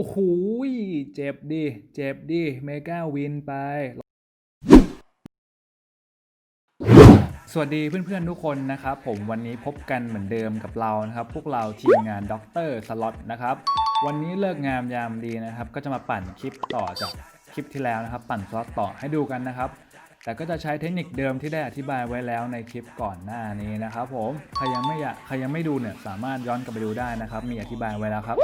โอ้โหเจ็บดิ เจ็บดิ เมกาวินไป สวัสดีเพื่อนๆทุกคนนะครับ ผมวันนี้พบกันเหมือนเดิมกับเรานะครับ พวกเราทีมงานด็อกเตอร์สล็อตนะครับ วันนี้เลิกงามยามดีนะครับ ก็จะมาปั่นคลิปต่อจากคลิปที่แล้วนะครับ ปั่นสล็อตต่อให้ดูกันนะครับ แต่ก็จะใช้เทคนิคเดิมที่ได้อธิบายไว้แล้วในคลิปก่อนหน้านี้นะครับ ผม ใครยังไม่อยากใครยังไม่ดูเนี่ยสามารถย้อนกลับไปดูได้นะครับ มีอธิบายไว้แล้วครับ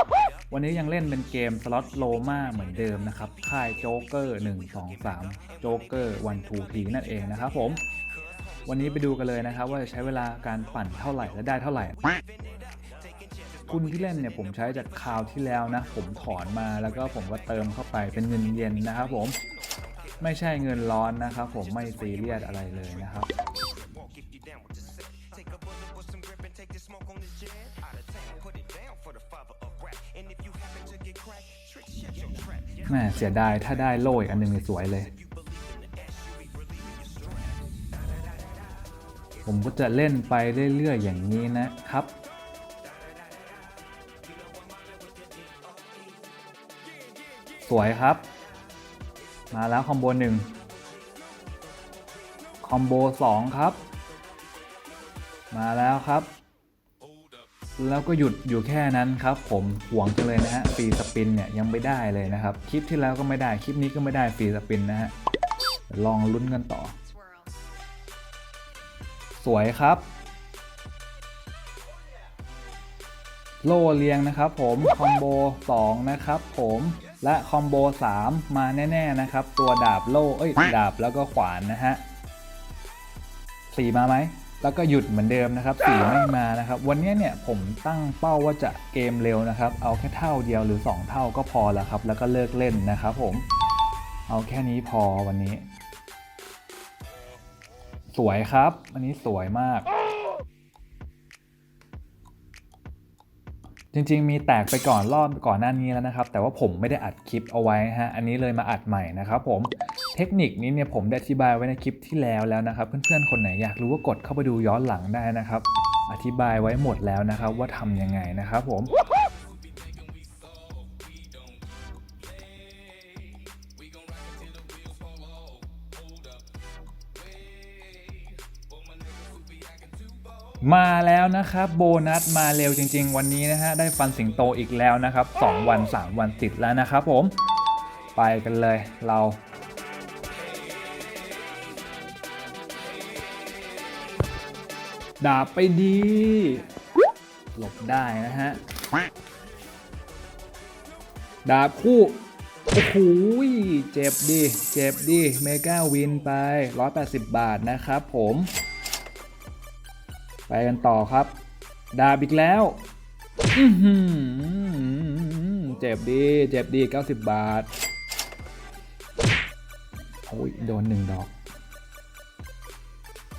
วันนี้ยังเล่นเป็นเกมสล็อตโลมาเหมือนเดิมนะครับ ค่ายโจ๊กเกอร์1 2 3โจ๊กเกอร์1 2 3นั่นเองนะครับผม วันนี้ไปดูกันเลยนะครับว่าจะใช้เวลาการปั่นเท่าไหร่และได้เท่าไหร่ทุนที่เล่นเนี่ยผมใช้จากคราวที่แล้วนะ ผมถอนมาแล้วก็ผมก็เติมเข้าไปเป็นเงินเย็นนะครับผมไม่ใช่เงินร้อนนะครับผมไม่ซีเรียสอะไรเลยนะครับ แม่เสียดายถ้าได้โล่อีกอันหนึ่งสวยเลย ผมก็จะเล่นไปเรื่อย ๆ อย่างนี้นะครับ สวยครับ มาแล้วคอมโบหนึ่งคอมโบสองครับ มาแล้วครับ แล้วก็หยุดอยู่แค่นั้นครับผมห่วงจังเลยนะฮะฟรีสปินเนี่ยยังไม่ได้เลยนะครับ คลิปที่แล้วก็ไม่ได้คลิปนี้ก็ไม่ได้ฟรีสปินนะฮะลองลุ้นกันต่อ สวยครับ โลเรียงนะครับผมคอมโบ2นะครับผมและคอมโบ3 มาแน่ ๆ นะครับ ตัวดาบโล่เอ้ยดาบแล้วก็ขวานนะฮะสี่มาไหม แล้วก็หยุดเหมือนเดิมนะครับสีไม่มานะครับ วันนี้เนี่ยผมตั้งเป้าว่าจะเกมเร็วนะครับ เอาแค่เท่าเดียวหรือ 2 เท่าก็พอแล้วครับ แล้วก็เลิกเล่นนะครับผม เอาแค่นี้พอวันนี้ สวยครับ อันนี้สวยมาก จริงๆ มีแตกไปก่อนรอบก่อนหน้านี้แล้วนะครับ แต่ว่าผมไม่ได้อัดคลิปเอาไว้ฮะอันนี้เลยมาอัดใหม่นะครับผมเทคนิคนี้เนี่ยผมได้อธิบายไว้ในคลิปที่แล้วแล้วนะครับ เพื่อนๆคนไหนอยากรู้ว่ากดเข้าไปดูย้อนหลังได้นะครับ อธิบายไว้หมดแล้วนะครับว่าทำยังไงนะครับผม มาแล้วนะครับโบนัสมาเร็วจริง ๆ วันนี้นะฮะได้ฟันสิงโตอีกแล้วนะครับ 2 วัน 3 วันติดแล้วนะครับผม ไปกันเลยเราดาบไปดี หลบได้นะฮะ ดาบคู่ โอ้โหเจ็บดิเจ็บดิเมกาวินไป 180 บาทนะครับผม ไปกันต่อครับ ดาบอีกแล้วเจ็บดี เจ็บดี 90 บาท โอ้ย โดนหนึ่งดอก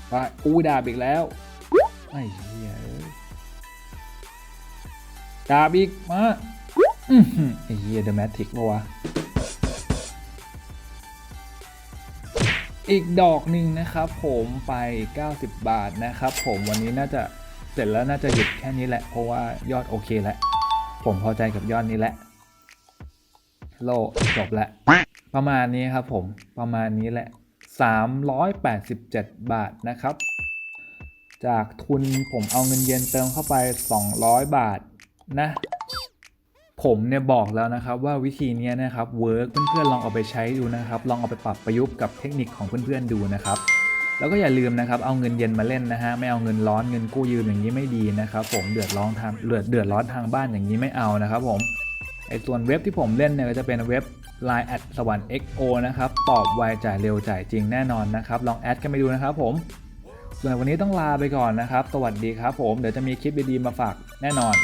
ไป อู้ดาบอีกแล้ว ไอ้เหี้ยดาบอีก มาไอ้เหี้ยเดอะแมทริกปะวะ อีกดอกหนึ่งนะครับผมไป 90 บาทนะครับผมวันนี้น่าจะเสร็จแล้วน่าจะหยุดแค่นี้แหละ เพราะว่ายอดโอเคแล้วผมพอใจกับยอดนี้แหละโลจบแล้วประมาณนี้ครับผมประมาณนี้แหละ 387 บาทนะครับ จากทุนผมเอาเงินเย็นเติมเข้าไป 200 บาทนะ ผมเนี่ยบอกแล้วนะครับว่าวิธีนี้นะครับเวิร์กเพื่อนๆลองเอาไปใช้ดูนะครับ ลองเอาไปปรับประยุกต์กับเทคนิคของเพื่อนๆดูนะครับแล้วก็อย่าลืมนะครับเอาเงินเย็นมาเล่นนะฮะไม่เอาเงินร้อนเงินกู้ยืมอย่างนี้ไม่ดีนะครับผมเดือดร้อนทางเดือดเดือดร้อนทางบ้านอย่างนี้ไม่เอานะครับผมไอส่วนเว็บที่ผมเล่นเนี่ยก็จะเป็นเว็บ Line แอดสวรรค์ XO นะครับตอบไวจ่ายเร็วจ่ายจริงแน่นอนนะครับลองแอดกันไปดูนะครับผมส่วนวันนี้ต้องลาไปก่อนนะครับ สวัสดีครับผมเดี๋ยวจะมีคลิปดีๆมาฝากแน่นอน